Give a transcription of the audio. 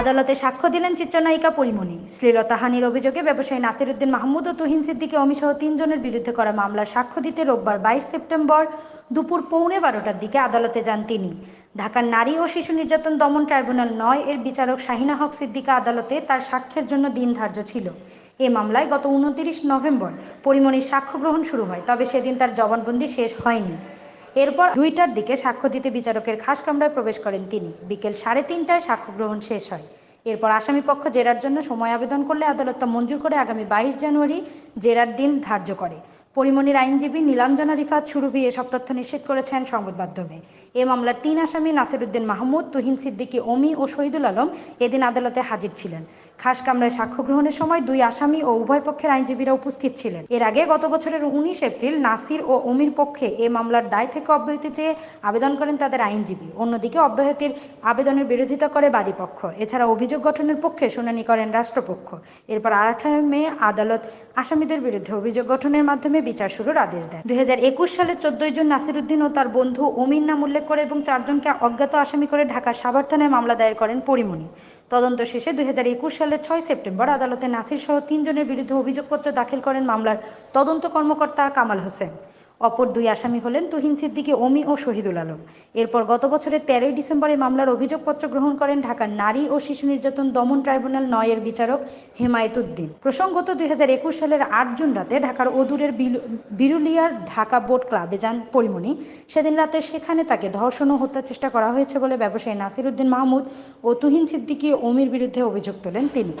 আদালতে সাক্ষ্য দিলেন চিত্রনায়িকা পরিমণি। শ্লীলতাহানির অভিযোগে ব্যবসায়ী নাসিরুদ্দিন মাহমুদ ও তুহিন সিদ্দিকী অমিসহ তিনজনের বিরুদ্ধে করা মামলার সাক্ষ্য দিতে রোববার বাইশ সেপ্টেম্বর দুপুর পৌনে বারোটার দিকে আদালতে যান তিনি। ঢাকার নারী ও শিশু নির্যাতন দমন ট্রাইব্যুনাল নয় এর বিচারক শাহিনা হক সিদ্দিকা আদালতে তার সাক্ষ্যের জন্য দিন ধার্য ছিল। এ মামলায় গত উনতিরিশ নভেম্বর পরিমণির সাক্ষ্য গ্রহণ শুরু হয়, তবে সেদিন তার জবানবন্দি শেষ হয়নি। এরপর দুইটার দিকে সাক্ষ্য দিতে বিচারকের খাস কামরায় প্রবেশ করেন তিনি। বিকেল সাড়ে তিনটায় সাক্ষ্য গ্রহণ শেষ হয়। এরপর আসামি পক্ষ জেরার জন্য সময় আবেদন করলে আদালত তা মঞ্জুর করে আগামী বাইশ জানুয়ারি জেরার দিন ধার্য করে। পরিমণির আইনজীবী নীলাঞ্জনা রিফাত সুরভি এসব তথ্য নিশ্চিত করেছেন সংবাদ মাধ্যমে। এ মামলার তিন আসামি নাসিরুদ্দিন মাহমুদ, তুহিন সিদ্দিকী অমি ও শহীদুল আলম এদিন আদালতে হাজির ছিলেন। খাস কামরায় সাক্ষ্য গ্রহণের সময় দুই আসামি ও উভয় পক্ষের আইনজীবীরা উপস্থিত ছিলেন। এর আগে গত বছরের উনিশ এপ্রিল নাসির ও অমির পক্ষে এ মামলার দায় থেকে অব্যাহতি চেয়ে আবেদন করেন তাদের আইনজীবী। অন্যদিকে অব্যাহতির আবেদনের বিরোধিতা করে বাদীপক্ষ এছাড়া অভিযোগ গঠনের পক্ষে শুনানি করেন রাষ্ট্রপক্ষ। এরপর আঠারো মে আদালত আসামিদের বিরুদ্ধে অভিযোগ গঠনের মাধ্যমে বিচার শুরুর আদেশ দেন। দুই সালের চোদ্দই জুন নাসিরুদ্দিন ও তার বন্ধু অমির নাম উল্লেখ করে এবং চারজনকে অজ্ঞাত আসামি করে ঢাকার সাভার থানায় মামলা দায়ের করেন পরিমণি। তদন্ত শেষে দুই হাজার একুশ সালের ছয় সেপ্টেম্বর আদালতে নাসির সহ তিনজনের বিরুদ্ধে অভিযোগপত্র দাখিল করেন মামলার তদন্ত কর্মকর্তা কামাল হোসেন। অপর দুই আসামি হলেন তুহিন সিদ্দিকী অমি ও শহীদুল আলম। এরপর গত বছরের তেরোই ডিসেম্বরে মামলার অভিযোগপত্র গ্রহণ করেন ঢাকার নারী ও শিশু নির্যাতন দমন ট্রাইব্যুনাল নয়ের বিচারক হেমায়েত উদ্দিন প্রসঙ্গত দুই হাজার একুশ সালের আট জুন রাতে ঢাকার অদূরের বিরুলিয়ার ঢাকা বোট ক্লাবে যান পরিমণি। সেদিন রাতে সেখানে তাকে ধর্ষণ ও হত্যার চেষ্টা করা হয়েছে বলে ব্যবসায়ী নাসিরুদ্দিন মাহমুদ ও তুহিন সিদ্দিকী অমির বিরুদ্ধে অভিযোগ তোলেন তিনি।